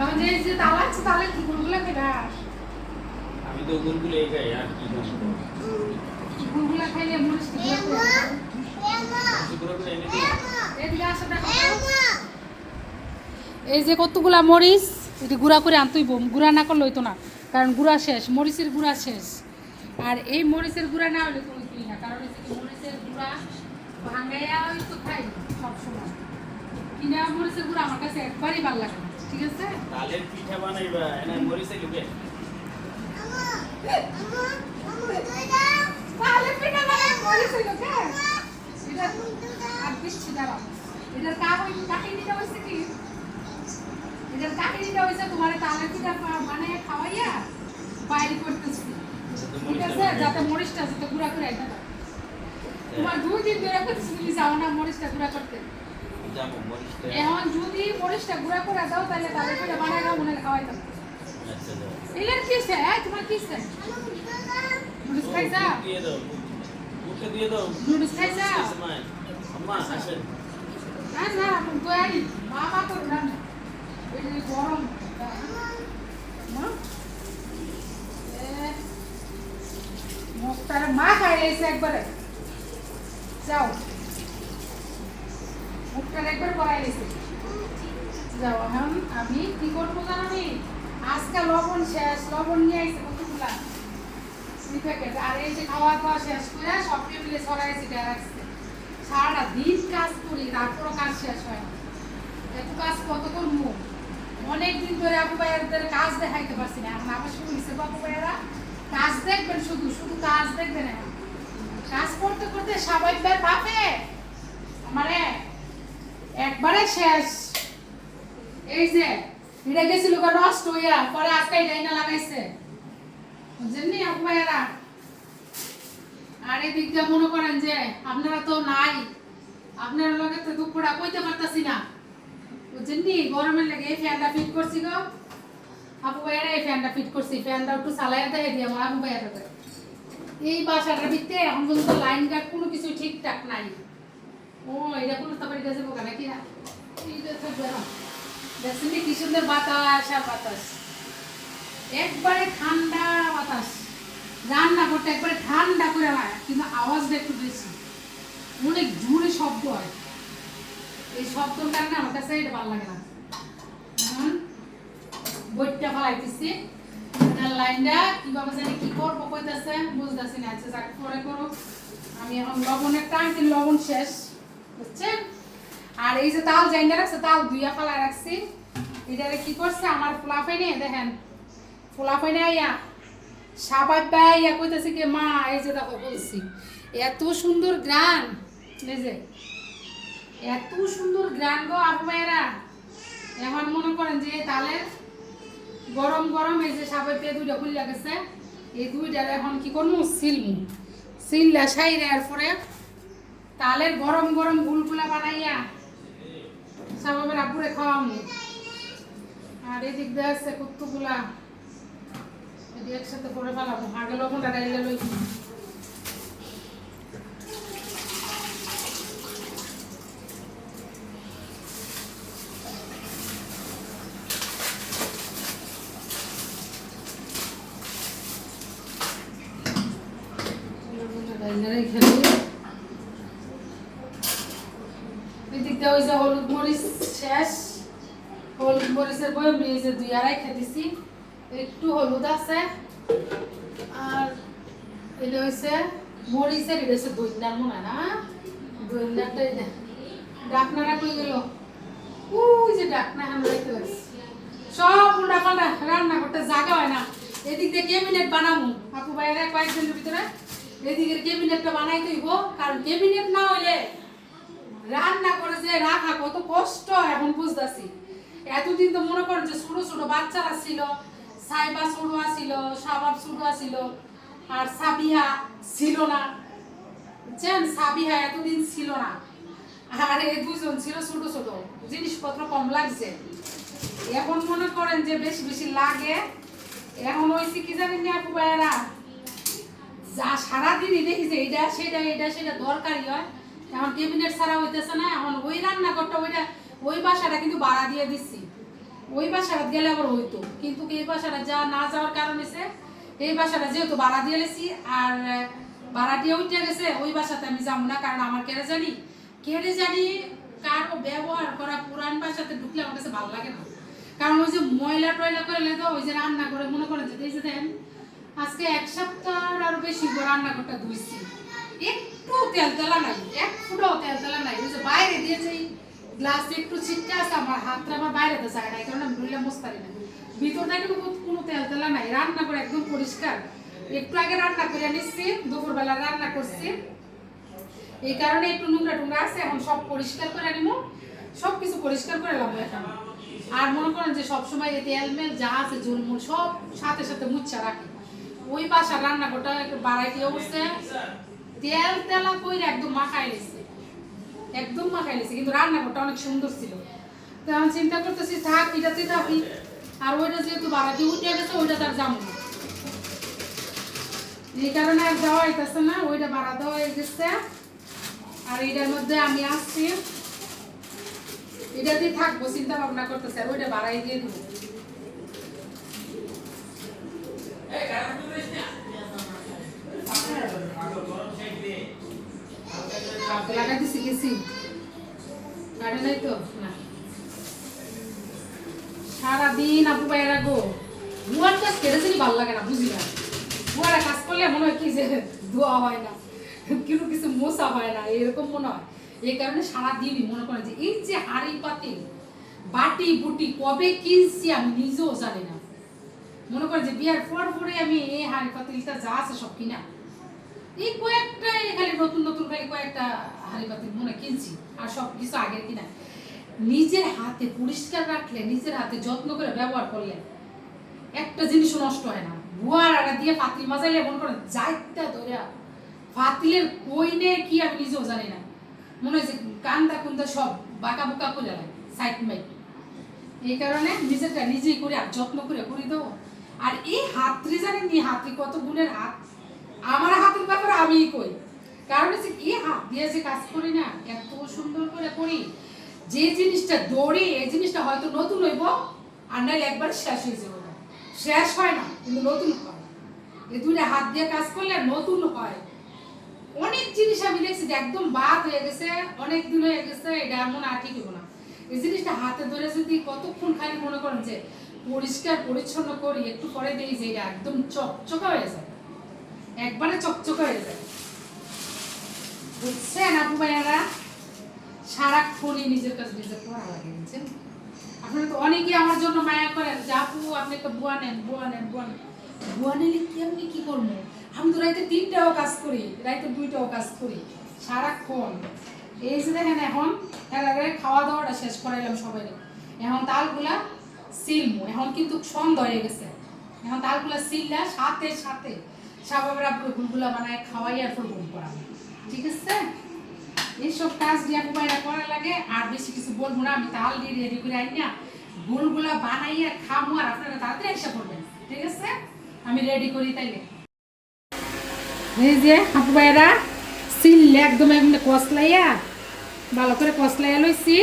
এখন যে যে তাল আছে তাহলে কি গুলগুলা খাইবাস আমি তো গুলগুলো এই খাই আর কি গুলগুলা খাইলে কি যে কতগুলা মরিচ এটি গুঁড়া করে আনতেই বোম গুঁড়া না করলে হইতো না কারণ গুঁড়া শেষ মরিচের গুঁড়া শেষ। আর এই মরিচের গুঁড়া না হলে কোনো না কারণ মরিচের গুঁড়া ভাঙাইয়া ওই তো খাই সবসময়। কিনা মরিচের গুঁড়া আমার কাছে একবারই ভালো লাগে না। ঠিক আছে? তালের পিঠা বানাইবা এনে মরিচে লুকে। এটার কাহিনীটা কি? এটার কাহিনীটা তোমার তালের পিঠা খাওয়াইয়া বাইরে করতেছি। ঠিক আছে? যাতে মরিচটা যাতে গুঁড়া করে এটা তোমার দুই দিন ধরে করতেছি তুমি যাও না মরিচটা গুঁড়া করতে। এখন যদি মরিচটা গুঁড়া করে দাও তাহলে তালের পিঠা বানায় খাও মনে খাওয়াই দাও। আচ্ছা এলের কিসে হ্যাঁ তোমার কিসে মরিচ খাইছা দিয়ে দাও মুখে দিয়ে দাও। নুডলস খাইছা আম্মা আসেন। না না দয়ালি মামা তো না। এই গরম। মা? এ মা খাই এসে একবারে। যাও। মুখটার একবার করাই এসে যাও, এখন আমি কি করব জানি আজকে লবণ শেষ, লবণ নিয়ে আইসে কতগুলা? প্যাকেট আর এই যে খাওয়া দাওয়া শেষ করে সব টেবিলে ছড়াইছি রাখছে। সারাটা দিন কাজ করি, তারপরও কাজ শেষ হয় না। এত কাজ কত করব? অনেক দিন ধরে আপু ভাইয়াদের কাজ দেখাইতে পারছি না। এখন আমার শুরু হয়েছে বাবু ভাইয়ারা কাজ দেখবেন শুধু শুধু কাজ দেখবেন এখন কাজ করতে করতে স্বাভাবিক বাপে মানে একবারে শেষ। এই যে এটা গেছিল নষ্ট হইয়া, পরে আজকে এটাই না লাগাইছে। বুঝছেন নি আপু আর মনে করেন যে, আপনারা তো নাই, আপনার লগে তো দুপুরা কইতে পারতাছি না। বুঝছেন নি গরমের লাগে এই ফ্যানটা ফিট করছি গো। আপু ভাইয়ারা এই ফ্যানটা ফিট করছি, ফ্যানটা একটু চালাইয়া দিয়ে আমার আপু ভাইয়ারা এই বাসাটার ভিতরে এখন পর্যন্ত লাইন গার্ড কোনো কিছু ঠিকঠাক নাই। ও, এটা কোনো তারপরে এটা যাব নাকি? এইটা তো বেরো কি সুন্দর বাতাস বাতাস। একবারে ঠান্ডা বাতাস। রান্না করতে একবারে ঠান্ডা করে কিন্তু আওয়াজটা একটু বেশি। অনেক জোরে শব্দ হয়। এই আমার কাছে এটা ভালো লাগে না। বইটা ফালাইতেছি। লাইনটা কীভাবে জানি কি করব কইতাছে, বুঝতেছি না। আচ্ছা যাক, পরে করো। আমি এখন লবণ একটা আনছি লবণ শেষ। বুঝছেন? আর এই যে তাল জাইনা রাখছে, তাল দুইয়া ফালাই রাখছি। এটারে কি করছে? আমার ফোলাফাই নিয়ে, দেখেন, ফোলাফাই নিয়ে আইয়া সাবাই পাইয়া কইতাছে কি, মা, এই যে দেখো, বলছি, এত সুন্দর গ্রান। এই যে, এত সুন্দর গ্রান গো আপু ভাইয়েরা। এখন মনে করেন যে তালের গরম গরম এই যে সাবাই পেয়ে দুইটা খুলে গেছে। এই দুইটার এখন কি করব? সিলমু সিললা সাইরে এরপরে তালের গরম গরম গুলগুলা বানাইয়া সাবাবের আপুরে খাওয়ামু। আর এদিক দিয়ে আছে কুত্তুগুলা। এটি একসাথে করে ফেলাবো। আগে লবণটা ডাইলে লই লবণটা ডাইলে রেখে দিই এদিক দিয়ে ওই যে হলুদ মরিচ শেষ। হলুদ মরিচের বই নিয়েছে দুই আড়াই খেতেছি একটু হলুদ আছে। আর এটা হচ্ছে মরিচের, এটা হচ্ছে দইনার মনে হয় না? দইনারটা এটা ডাকনারা কই গেল ওই যে ডাকনা হান রাখতে সব উল্টা পাল্টা রান্না করতে জায়গা হয় না। এদিক দিয়ে ক্যাবিনেট বানাবো। আপু ভাইয়েরা কয়েকদিনের ভিতরে এদিকের ক্যাবিনেটটা বানাই দিব কারণ ক্যাবিনেট না হইলে রান্না করে যে রাখা কত কষ্ট, এখন বুঝতেছি। এতদিন তো মনে করেন যে ছোট ছোট বাচ্চারা ছিল, সাইবা ছোট ছিল সাবাব ছোট ছিল আর সাবিহা ছিল না। বুঝছেন সাবিহা এতদিন ছিল না। আর, এই দুজন ছিল ছোট ছোট, জিনিসপত্র কম লাগছে। এখন মনে করেন যে বেশি বেশি লাগে। এখন হয়েছে কি জানেন না আপু যা সারাদিনই দেখি যে এটা সেটা এটা সেটা দরকারি হয়। এখন ক্যাবিনেট ছাড়া হইতেছে না, এখন ওই রান্নাঘরটা ওইটা, ওই বাসাটা কিন্তু ভাড়া দিয়ে দিচ্ছি ওই বাসাটা গেলে আবার হইতো। কিন্তু এই বাসাটা যা না যাওয়ার কারণ হচ্ছে এই বাসাটা যেহেতু ভাড়া দিয়ে লেছি, আর ভাড়া দিয়ে উঠে গেছে, ওই বাসাতে আমি যাব না, কারণ আমার কেড়ে জানি কেড়ে জানি কারও ব্যবহার করা পুরান বাসাতে ঢুকলে আমার কাছে ভালো লাগে না। কারণ ওই যে ময়লা টয়লা করলে তো ওই যে রান্না করে মনে করেন যে দেন, আজকে এক সপ্তাহ আরও বেশি করে রান্নাঘরটা ধুইছি। একটু তেল তেলা নাই, এক ফুটাও তেল তেলা নাই। ওই বাইরে দিয়েছে গ্লাস একটু ছিটকে আছে, আমার হাতটা আমার বাইরে তো যায় না এই কারণে আমি ধুইলে মস্তারি না। ভিতরটা কিন্তু কোনো- তেল তেলা নাই রান্না করে একদম পরিষ্কার। একটু আগে রান্না করে নিচ্ছি দুপুরবেলা রান্না করছি। এই কারণে একটু নোংরা টোংরা আছে, এখন সব পরিষ্কার করে নিব সব কিছু পরিষ্কার করে লাভ এখন। আর মনে করেন যে সবসময় এই তেল মেল যা আছে, ঝুলমুল সব সাথে সাথে মুচ্ছা রাখি। ওই বাসার রান্নাঘরটা একটু বাড়াই দিয়ে উঠছে। তেল তেলা কইরে একদম মাখাই লেছে একদম মাখাই লেছে কিন্তু রান্নাঘরটা অনেক সুন্দর ছিল। তো আমি চিন্তা করতেছি, থাক এটাতে থাকি। আর ওইটা যেহেতু বাড়াতে উঠে গেছে, ওইটা তার না। এই কারণে আর যাওয়া হইতেছে না, ওইটা ভাড়া দেওয়া হয়ে গেছে। আর এটার মধ্যে আমি আসছি এটা দিয়ে থাকব, চিন্তা ভাবনা করতেছে, আর ওইটা বাড়াই দিয়ে দিব। সারাদিন আপু বাইরা গো। কাজ ভালো লাগে না, বুঝলি না? কাজ করলে মনে হয় কি যে ধোয়া হয় না কিন্তু কিছু হয় না, এরকম মনে হয়। এই কারণে সারাদিনই মনে করেন যে এই যে হাড়ি পাতি বাটি বুটি কবে কিনছি আমি নিজেও জানি না। মনে করে যে বিয়ার পর পরে আমি এই হাড়ি পাতিলটা যা আছে সব কিনা। এই কয়েকটা এই খালি নতুন নতুন খালি কয়েকটা হাড়ি পাতিল মনে কিনছি, আর সব কিছু আগের কিনা। নিজের হাতে পরিষ্কার রাখলে, নিজের হাতে যত্ন করে ব্যবহার করলে একটা জিনিসও নষ্ট হয় না। বুয়ার আটা দিয়ে পাতিল মাজাইলে মনে করেন যাইতা ধরে পাতিলের কইনে কি আমি নিজেও জানি না। মনে হয় যে কান্দা কুন্দা সব বাঁকা বুকা করে লাগে সাইড মাইড এই কারণে নিজেরটা নিজেই করে আর যত্ন করে করে দেবো আর এই হাতরি জানেন নি হাতরি কত গুণের হাত। আমার হাতের ব্যাপারে আমিই কই। কারণ হচ্ছে এই হাত দিয়ে যে কাজ করি না, এত সুন্দর করে করি, যে জিনিসটা দৌড়ি, এই জিনিসটা হয়তো নতুন হইব, আর নাহলে একবার শেষ হয়ে যাবে। শেষ হয় না, কিন্তু নতুন হয়। এই দুইটা হাত দিয়ে কাজ করলে নতুন হয়। অনেক জিনিস আমি দেখছি যে একদম বাদ হয়ে গেছে, অনেক দিন হয়ে গেছে, এটা এমন আর ঠিক না। এই জিনিসটা হাতে ধরে যদি কতক্ষণ খালি মনে করেন যে পরিষ্কার পরিচ্ছন্ন করি, একটু পরে দিই যে এটা একদম চকচকা হয়ে যায়। একবারে চকচকা হয়ে যায়। বুঝছেন আপু ভাইয়ারা? সারাক্ষণই নিজের কাছে নিজের পড়া লাগে, বুঝছেন? আপনারা তো অনেকেই আমার জন্য মায়া করেন যে, আপু, আপনি একটা বুয়া নেন বুয়া নেন বুয়া নেন। বুয়া নিলে কি আপনি কি করব? আমি তো রাইতে তিনটাও কাজ করি, রাইতে দুইটাও কাজ করি, সারাক্ষণ। এই যে দেখেন এখন একেবারে খাওয়া দাওয়াটা শেষ করাইলাম সবাই এখন তালগুলা সিলমু, এখন কিন্তু সন্ধ্যা হয়ে গেছে। এখন তালগুলা সিললা সাথে সাথে সাবাবেরা পুরো গুলগুলা বানায় খাওয়াই আর ঘুম করাবো ঠিক আছে? এইসব কাজ দিয়া কুমাইরা করা লাগে, আর বেশি কিছু বলব না, আমি তাল দিয়ে রেডি করে আই না গুলগুলা বানাইয়া খামু, আর আপনারা তাড়াতাড়ি এসে পড়বেন। ঠিক আছে? আমি রেডি করি তাইলে। এই যে, আপু ভাইরা সিললে একদম এমনি কসলাইয়া, ভালো করে কসলাইয়া লইছি।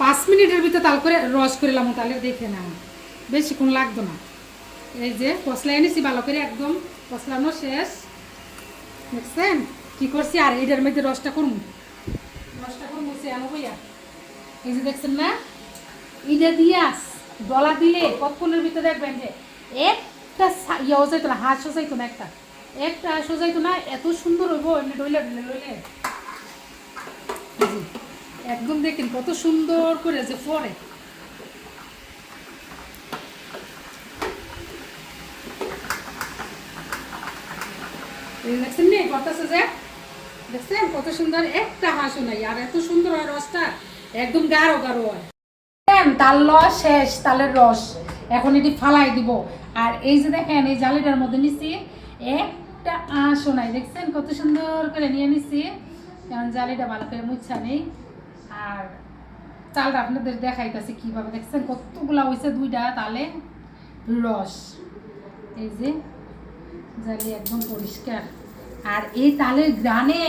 পাঁচ মিনিটের ভিতরে তাল করে রস করিলাম তাহলে দেখে না বেশিক্ষণ লাগতো না। এই যে কসলাই এনেছি ভালো করে একদম কসলানো শেষ দেখছেন কি করছি আর এইটার মধ্যে রসটা করব রসটা করব সে আনো বইয়া এই যে দেখছেন না ইটা দিয়া ডলা দিলে কতক্ষণের ভিতরে দেখবেন যে একটা ইয়েও যাইতো না হাঁসও যাইতো না একটা একটা হাঁসও যাইতো না এত সুন্দর হইব এমনি ডইলে ডইলে ডইলে একদম দেখেন কত সুন্দর করে যে পরে দেখছেন নি? করতেছে যে, দেখছেন? কত সুন্দর একটা হাঁসও নাই, আর এত সুন্দর হয় রসটা, একদম গাঢ় গাঢ় হয়। তাল লওয়া শেষ, তালের রস। এখন এটি ফালাই দিব। আর এই যে দেখেন, এই জালিটার মধ্যে নিছি একটা আঁশও নাই। দেখছেন কত সুন্দর করে নিয়ে নিছি। কারণ জালিটা ভালো করে মুচ্ছা নেই। আর চালটা আপনাদের দেখাইতেছে কীভাবে। দেখছেন কতগুলা হয়েছে দুইটা তালে রস। এই যে জালি একদম পরিষ্কার। আর এই তালের গ্রানে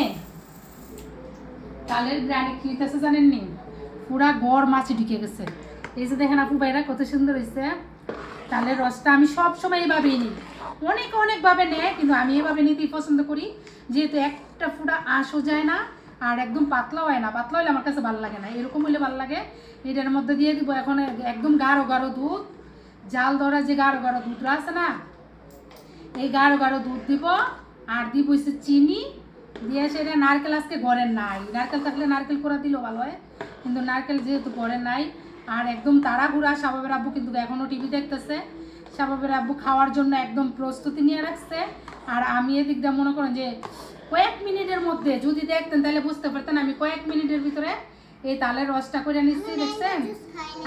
তালের গ্রানে কি হইতেছে জানেন নি? পুরা গড় মাছ ঢুকে গেছে। এই যে দেখেন আপু ভাইরা কত সুন্দর হয়েছে তালের রসটা আমি সব সময় এইভাবেই নিই। অনেক অনেকভাবে নেয়, কিন্তু আমি এভাবে নিতেই পছন্দ করি। যেহেতু একটা ফুটা আঁশও যায় না, আর একদম পাতলা হয় না। পাতলা হলে আমার কাছে ভালো লাগে না। এরকম হলে ভালো লাগে। এটার মধ্যে দিয়ে দিব এখন একদম গাঢ় গাঢ় দুধ। জাল ধরা যে গাঢ় গাঢ় দুধটা আছে না এই গাঢ় গাঢ় দুধ দিব আর দিব হচ্ছে চিনি। দিয়ে সেটা নারকেল আজকে ঘরের নাই। নারকেল থাকলে নারকেল করা দিলেও ভালো হয় কিন্তু নারকেল যেহেতু ঘরে নাই আর একদম তাড়াহুড়া শাবাবের আব্বু কিন্তু এখনও টিভি দেখতেছে। শাবাবের আব্বু খাওয়ার জন্য একদম প্রস্তুতি নিয়ে রাখছে। আর আমি এদিক দিয়ে মনে করেন যে কয়েক মিনিটের মধ্যে যদি দেখতেন তাহলে বুঝতে পারতেন আমি কয়েক মিনিটের ভিতরে এই তালের রসটা করে নিচ্ছি দেখছেন?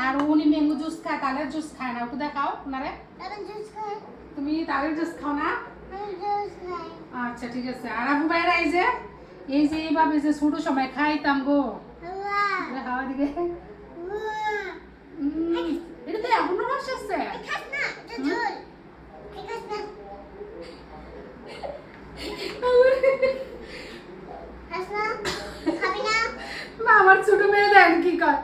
আর উনি ম্যাঙ্গো জুস খায় তালের জুস খায় না। একটু দেখাও ওনারে। তুমি তাদের জুস খাও না? আচ্ছা ঠিক আছে। আর আবু বাইরে এই যে এই যে এইভাবে যে ছোট সময় খাইতাম গো। খাওয়া দিকে উম, এটা তো এখনও রস আছে মা আমার ছোট মেয়ে দেন কি কর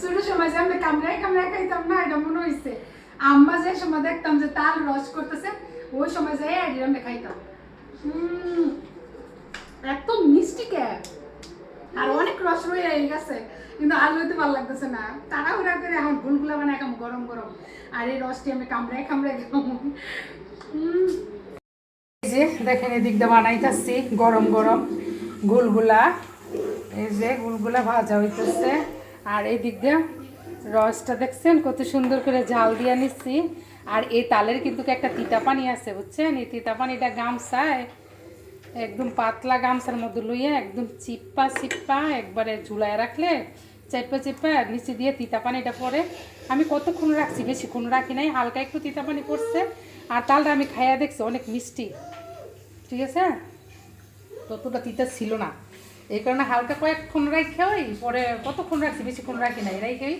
ছোট সময় যে আমরা কামড়ায় কামড়ায় খাইতাম না এটা মনে হয়েছে আম্মা যে সময় দেখতাম যে তাল রস করতেছে ওই সময় যাই আর আমরা খাইতাম উম, এত মিষ্টি আর অনেক গেছে, কিন্তু ভালো লাগতেছে না। তাড়াহুড়া করে এখন গুলগুলা বানায় এখন গরম গরম। আর এই রসটি আমি যে, দেখেন এদিক বানাইতেছি, গরম গরম। গুলগুলা, এই যে গুলগুলা ভাজা হইতেছে। আর এই দিক দিয়ে রসটা দেখছেন, কত সুন্দর করে জাল দিয়ে নিচ্ছি। আর এই তালের কিন্তু একটা তিতা পানি আছে, বুঝছেন? এই তিতা পানিটা গামছায় একদম পাতলা গামছার মধ্যে লইয়ে একদম চিপ্পা চিপ্পা একবারে ঝুলায় রাখলে, চেপে চেপে নিচে দিয়ে তিতা পানিটা পরে। আমি কতক্ষণ রাখছি? বেশিক্ষণ রাখি নাই, হালকা একটু তিতা পানি পড়ছে। আর তালটা আমি খাইয়া দেখছি, অনেক মিষ্টি। ঠিক আছে? ততটা তিতা ছিল না। এই কারণে হালকা কয়েকক্ষণ রাখে ওই, পরে কতক্ষণ রাখছি? বেশিক্ষণ রাখি নাই রাখে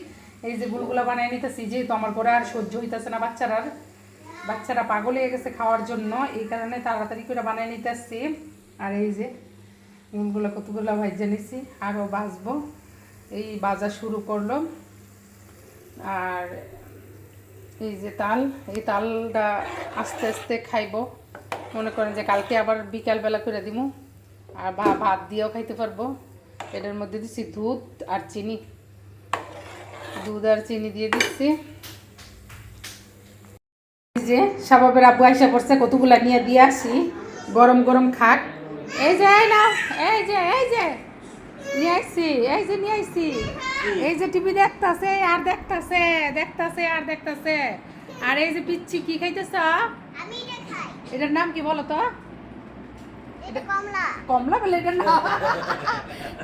এই যে গুলগুলা বানিয়ে নিতেছি, যেহেতু আমার পরে আর সহ্য হইতেছে না বাচ্চারা বাচ্চারা পাগল হয়ে গেছে খাওয়ার জন্য, এই কারণে তাড়াতাড়ি করে বানিয়ে নিতে আসছি। আর এই যে গুলগুলো কতগুলো ভাজা নিছি, আরও ভাজবো। এই বাজা শুরু করল। আর এই যে তাল, এই তালটা আস্তে আস্তে খাইবো। মনে করেন যে কালকে আবার বিকালবেলা করে দিব আর ভাত দিয়েও খাইতে পারব। এটার মধ্যে দিচ্ছি দুধ আর চিনি। দুধ আর চিনি দিয়ে দিচ্ছি। যে সাবাবের আব্বু আইসা পড়ছে কতগুলা নিয়ে দিয়ে আসি। গরম গরম খাক। এই যে এই না এই যে এই যে নিয়ে আসছি এই যে নিয়ে আসছি এই যে টিভি দেখতাছে আর দেখতাছে দেখতাছে আর দেখতাছে। আর এই যে পিচ্ছি কি খাইতেছ? এটার নাম কি বলো তো? কমলা। বলে এটার নাম?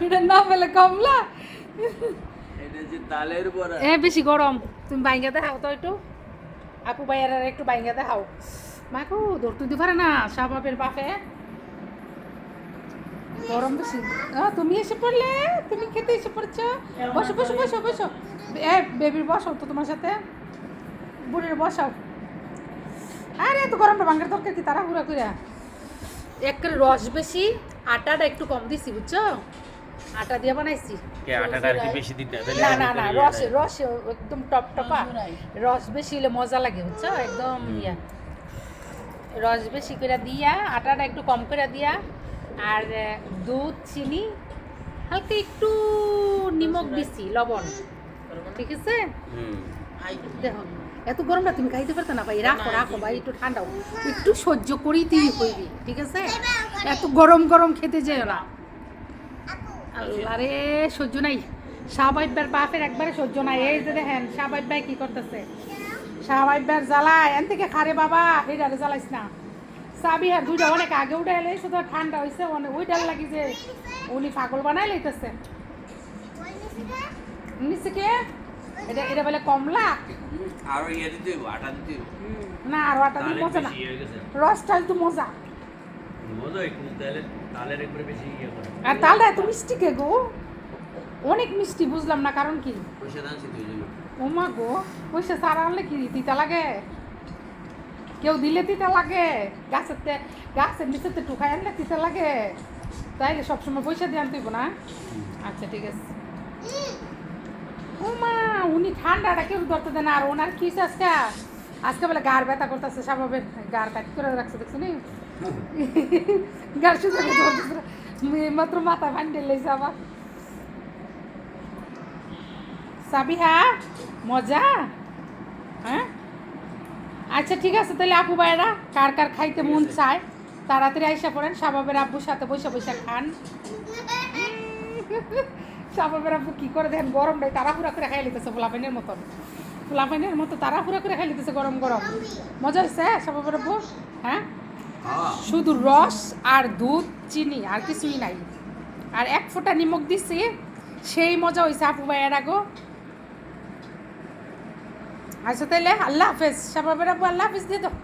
এটার নাম বলে কমলা? এ বেশি গরম। তুমি বাইঙ্গা দেখাও তো একটু। আপু ভাইয়ার একটু বাইঙ্গা দেখাও। মাকু ধরতে দিতে পারে না শাহবাবের বাপে। গরম বেশি। তুমি এসে পড়লে? তুমি খেতে এসে পড়ছো? বসো বসো বসো বসো। এ বেবির বসো তো তোমার সাথে। বুড়ির বসাও আরে এত গরমটা বাঙ্গার দরকার কি? তারা হুড়া করে এক রস বেশি আটাটা একটু কম দিছি বুঝছ? আটা দিয়ে বানাইছি। কে আটাটা আর কি বেশি দিতে হবে? না না না রস রস একদম টপ টপা। রস বেশি হলে মজা লাগে বুঝছ? একদম ইয়া। রস বেশি করে দিয়া আটাটা একটু কম করে দিয়া আর দুধ চিনি হালকা একটু নিমক দিছি লবণ। ঠিক আছে? হুম। দেখো এত গরম না তুমি খাইতে পারতো না ভাই। রাখো রাখো ভাই একটু ঠান্ডাও একটু সহ্য করেই তুই করবি ঠিক আছে? এত গরম গরম খেতে যেও না। আল্লাহ রে সহ্য নাই। সাহাবাইবার বাপের একবারে সহ্য নাই। এই যে দেখেন সাহাবাইবাই কি করতেছে? সাহাবাইবার জ্বালায়। এন থেকে খারে বাবা হেডারে জ্বালাইস না। চাবি হ্যাঁ দুইটা অনেক আগে উঠে এলে শুধু ঠান্ডা হয়েছে অনেক ওইটার লাগি যে উনি পাগল বানাই লইতেছে। নিচে কে? এটা এটা বলে কমলা। আরও ইয়ে দিতে আটা দিতে না আর দিয়ে তালের মজা না। রসটা একটু মজা। আর তাহলে এত মিষ্টি কে গো? অনেক মিষ্টি বুঝলাম না কারণ কি। ওমা গো পয়সা সারা আনলে কি তিতা লাগে? কেউ দিলে তিতা লাগে গাছের গাছের নিচে তো টুকাই আনলে তিতা লাগে। তাইলে সবসময় পয়সা দিয়ে আনতেইব না? আচ্ছা ঠিক আছে। ও মা উনি ঠান্ডাটা কেউ ধরতে দেন আর ওনার কি আজকে? আজকে বলে গার ব্যথা করতেছে স্বাভাবিক গার কাটি করে রাখছে দেখছ নি? মাত্র মাথা ভান্ডে লেছে আবার সাবিহা মজা হ্যাঁ আচ্ছা ঠিক আছে তাহলে আপু ভাইরা কার কার খাইতে মন চায় তাড়াতাড়ি আইসা পড়েন শাবাবের আব্বুর সাথে বসে বসে খান। শাবাবের আব্বু কি করে দেখেন গরমটাই তাড়াহুড়া করে খাই লিতেছে ফুলাপাইনের মতন। ফুলাপাইনের মতো তাড়াহুড়া করে খাই লিতেছে গরম গরম। মজা হয়েছে শাবাবের আব্বু? হ্যাঁ? শুধু রস আর দুধ, চিনি আর কিছুই নাই। আর এক ফোঁটা নিমক দিছি, সেই মজা হয়েছে আপু ভাইয়ের আগো। আচ্ছা তাহলে আল্লাহ হাফেজ সাপাবের আপু আল্লাহ হাফেজ দিয়ে দাও।